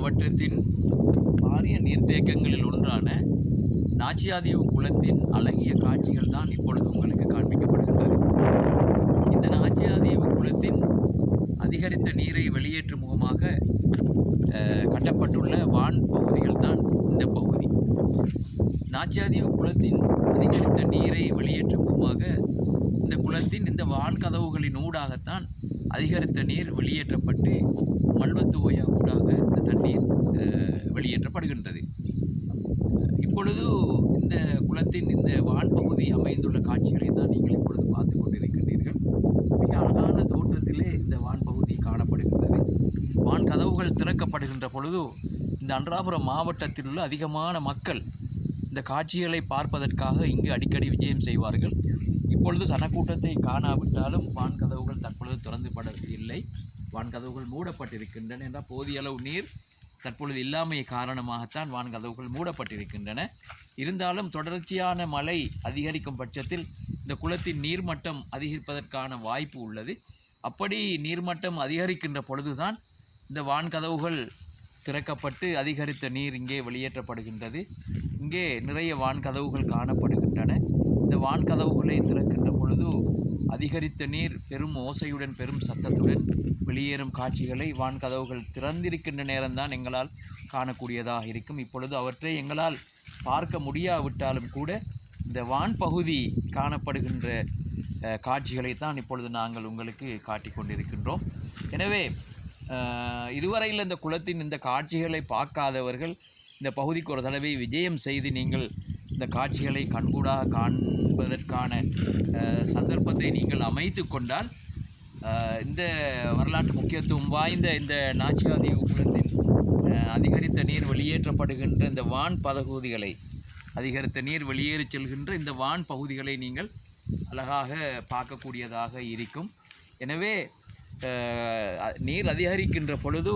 மாவட்டத்தின் பாரிய நீர்த்தேக்கங்களில் ஒன்றான நாச்சியாதீவு குளத்தின் அழகிய காட்சிகள் தான் இப்பொழுது உங்களுக்கு காண்பிக்கப்படுகின்றது. இந்த நாச்சியாதீவு குளத்தின் அதிகரித்த நீரை வெளியேற்றும் முகமாக கட்டப்பட்டுள்ள வான் பகுதிகள் தான் இந்த பகுதி. நாச்சியாதீவு குளத்தின் அதிகரித்த நீரை வெளியேற்றும் முகமாக இந்த குளத்தின் இந்த வான் கதவுகளின் ஊடாகத்தான் அதிகரித்த நீர் வெளியேற்றப்பட்டு மல்வத்து ஓயா அஹ், இப்பொழுது இந்த குளத்தின் இந்த வான் பகுதி அமைந்துள்ள காட்சிகளை தான் நீங்கள் இப்பொழுது பார்த்து கொண்டிருக்கின்றீர்கள். மிக அழகான தோற்றத்திலே இந்த வான் பகுதி காணப்படுகின்றது. வான் கதவுகள் திறக்கப்படுகின்ற பொழுது இந்த அன்றாபுரம் மாவட்டத்தில் உள்ள அதிகமான மக்கள் இந்த காட்சிகளை பார்ப்பதற்காக இங்கு அடிக்கடி விஜயம் செய்வார்கள். இப்பொழுது சனக்கூட்டத்தை காணாவிட்டாலும் வான் கதவுகள் தற்பொழுது திறந்துபடவில்லை வான் கதவுகள் மூடப்பட்டிருக்கின்றன என்றால் போதிய அளவு நீர் தற்பொழுது இல்லாமை காரணமாகத்தான் வான்கதவுகள் மூடப்பட்டிருக்கின்றன. இருந்தாலும் தொடர்ச்சியான மழை அதிகரிக்கும் பட்சத்தில் இந்த குளத்தின் நீர்மட்டம் அதிகரிப்பதற்கான வாய்ப்பு உள்ளது. அப்படி நீர்மட்டம் அதிகரிக்கின்ற பொழுதுதான் இந்த வான்கதவுகள் திறக்கப்பட்டு அதிகரித்த நீர் இங்கே வெளியேற்றப்படுகின்றது. இங்கே நிறைய வான்கதவுகள் காணப்படுகின்றன. இந்த வான்கதவுகளை திறக்கின்ற பொழுது அதிகரித்த நீர் பெரும் ஓசையுடன் பெரும் சத்தத்துடன் வெளியேறும் காட்சிகளை வான் கதவுகள் திறந்திருக்கின்ற நேரம்தான் எங்களால் காணக்கூடியதாக இருக்கும். இப்பொழுது அவற்றை எங்களால் பார்க்க முடியாவிட்டாலும் கூட இந்த வான் பகுதி காணப்படுகின்ற காட்சிகளை தான் இப்பொழுது நாங்கள் உங்களுக்கு காட்டி கொண்டிருக்கின்றோம். எனவே இதுவரையில் இந்த குளத்தின் இந்த காட்சிகளை பார்க்காதவர்கள் இந்த பகுதிக்கு ஒரு தடவை விஜயம் செய்து நீங்கள் இந்த காட்சிகளை கண்கூடாக காண்பதற்கான சந்தர்ப்பத்தை நீங்கள் அமைத்து கொண்டால் இந்த வரலாற்று முக்கியத்துவம் வாய்ந்த இந்த நாச்சியாதீவு குளத்தின் அதிகரித்த நீர் வெளியேற்றப்படுகின்ற இந்த வான் பதகுதிகளை அதிகரித்த நீர் வெளியேறி செல்கின்ற இந்த வான் பகுதிகளை நீங்கள் அழகாக பார்க்கக்கூடியதாக இருக்கும். எனவே நீர் அதிகரிக்கின்ற பொழுது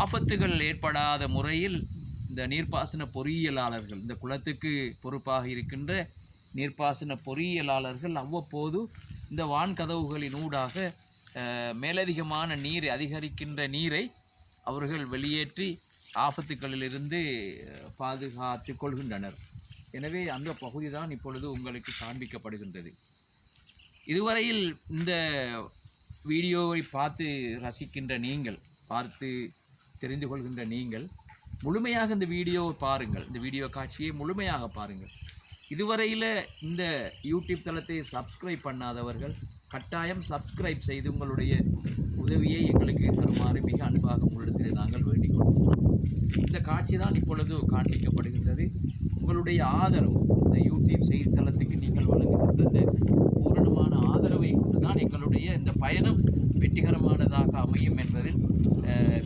ஆபத்துகள் ஏற்படாத முறையில் இந்த நீர்ப்பாசன பொறியியலாளர்கள் இந்த குளத்துக்கு பொறுப்பாக இருக்கின்ற நீர்ப்பாசன பொறியியலாளர்கள் அவ்வப்போது இந்த வான் கதவுகளின் ஊடாக மேலதிகமான நீர் அதிகரிக்கின்ற நீரை அவர்கள் வெளியேற்றி ஆபத்துக்களிலிருந்து பாதுகாத்து கொள்கின்றனர். எனவே அந்த பகுதி தான் இப்பொழுது உங்களுக்கு காண்பிக்கப்படுகின்றது. இதுவரையில் இந்த வீடியோவை பார்த்து ரசிக்கின்ற நீங்கள் பார்த்து தெரிந்து கொள்கின்ற நீங்கள் முழுமையாக இந்த வீடியோவை பாருங்கள். இந்த வீடியோ காட்சியை முழுமையாக பாருங்கள். இதுவரையில் இந்த யூடியூப் தளத்தை சப்ஸ்கிரைப் பண்ணாதவர்கள் கட்டாயம் சப்ஸ்கிரைப் செய்து உங்களுடைய உதவியை எங்களுக்கு தருமாறு மிக அன்பாக உங்களிடத்தில் நாங்கள் வேண்டிக் கொள்கிறோம் இந்த காட்சி தான் இப்பொழுது காண்பிக்கப்படுகின்றது. உங்களுடைய ஆதரவு இந்த யூடியூப் செய்தித்தளத்துக்கு நீங்கள் வழங்க இந்த பூரணமான ஆதரவை கொண்டு தான் எங்களுடைய இந்த பயணம் சிறப்பாக அமையும் என்பதில்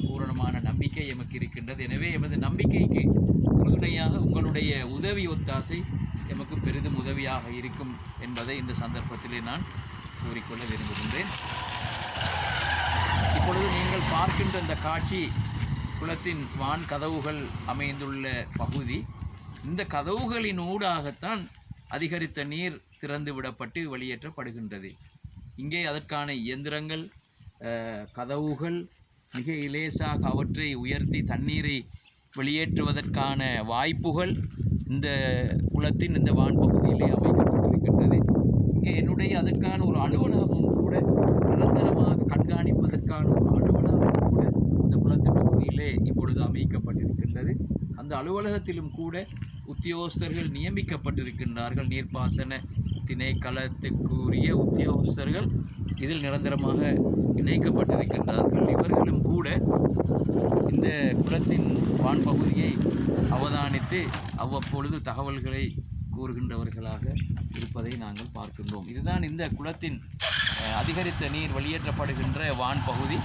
பூரணமான நம்பிக்கை எமக்கு இருக்கின்றது. எனவே எமது நம்பிக்கைக்கு உறுதுணையாக உங்களுடைய உதவி ஒத்தாசை எமக்கு பெரிதும் உதவியாக இருக்கும் என்பதை இந்த சந்தர்ப்பத்திலே நான் கூறிக்கொள்ள விரும்புகின்றேன். இப்பொழுது நீங்கள் பார்க்கின்ற இந்த காட்சி குளத்தின் வான் கதவுகள் அமைந்துள்ள பகுதி. இந்த கதவுகளின் ஊடாகத்தான் அதிகரித்த நீர் திறந்து விடப்பட்டு வெளியேற்றப்படுகின்றது. இங்கே அதற்கான இயந்திரங்கள் கதவுகள் மிக இலேசாக அவற்றை உயர்த்தி தண்ணீரை வெளியேற்றுவதற்கான வாய்ப்புகள் இந்த குளத்தின் இந்த வான் பகுதியிலே அமைக்கப்பட்டிருக்கின்றது. இங்கே என்னுடைய அதற்கான ஒரு அலுவலகமும் கூட நிரந்தரமாக கண்காணிப்பதற்கான ஒரு அலுவலகம் கூட இந்த குளத்தின் பகுதியிலே இப்பொழுது அமைக்கப்பட்டிருக்கின்றது. அந்த அலுவலகத்திலும் கூட உத்தியோகஸ்தர்கள் நியமிக்கப்பட்டிருக்கின்றார்கள். நீர்ப்பாசன திணைக்களத்துக்குரிய உத்தியோகஸ்தர்கள் இதில் நிரந்தரமாக இணைக்கப்பட்டிருக்கின்றார்கள் இவர்களும் கூட இந்த குளத்தின் வான்பகுதியை அவதானித்து அவ்வப்பொழுது தகவல்களை கூறுகின்றவர்களாக இருப்பதை நாங்கள் பார்க்கின்றோம். இதுதான் இந்த குளத்தின் அதிகரித்த நீர் வெளியேற்றப்படுகின்ற வான் பகுதி.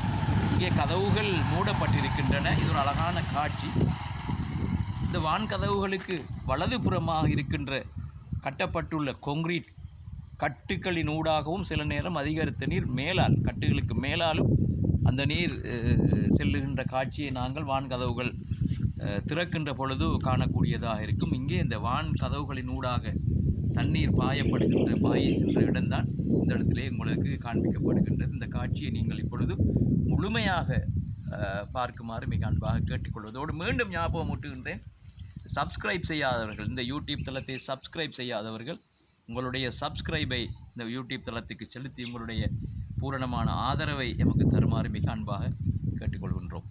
இங்கே கதவுகள் மூடப்பட்டிருக்கின்றன. இது ஒரு அழகான காட்சி. இந்த வான் கதவுகளுக்கு வலதுபுறமாக இருக்கின்ற கட்டப்பட்டுள்ள கொங்கிரீட் கட்டுக்களின் ஊடாகவும் சில நேரம் அதிகரித்த நீர் மேலால் கட்டுகளுக்கு மேலாலும் அந்த நீர் செல்லுகின்ற காட்சியை நாங்கள் வான் கதவுகள் திறக்கின்ற பொழுது காணக்கூடியதாக இருக்கும். இங்கே இந்த வான் கதவுகளின் ஊடாக தண்ணீர் பாயப்படுகின்ற பாயுகின்ற இடம்தான் இந்த இடத்திலே உங்களுக்கு காண்பிக்கப்படுகின்றது. இந்த காட்சியை நீங்கள் இப்பொழுது முழுமையாக பார்க்குமாறு மிக அன்பாக கேட்டுக்கொள்வதோடு மீண்டும் ஞாபகம் ஊட்டுகின்றேன். சப்ஸ்கிரைப் செய்யாதவர்கள் இந்த யூடியூப் தளத்தை சப்ஸ்கிரைப் செய்யாதவர்கள் உங்களுடைய சப்ஸ்கிரைபை இந்த யூடியூப் தளத்துக்கு செலுத்தி உங்களுடைய பூரணமான ஆதரவை எமக்கு தருமாறு மிக அன்பாக கேட்டுக்கொள்கின்றோம்.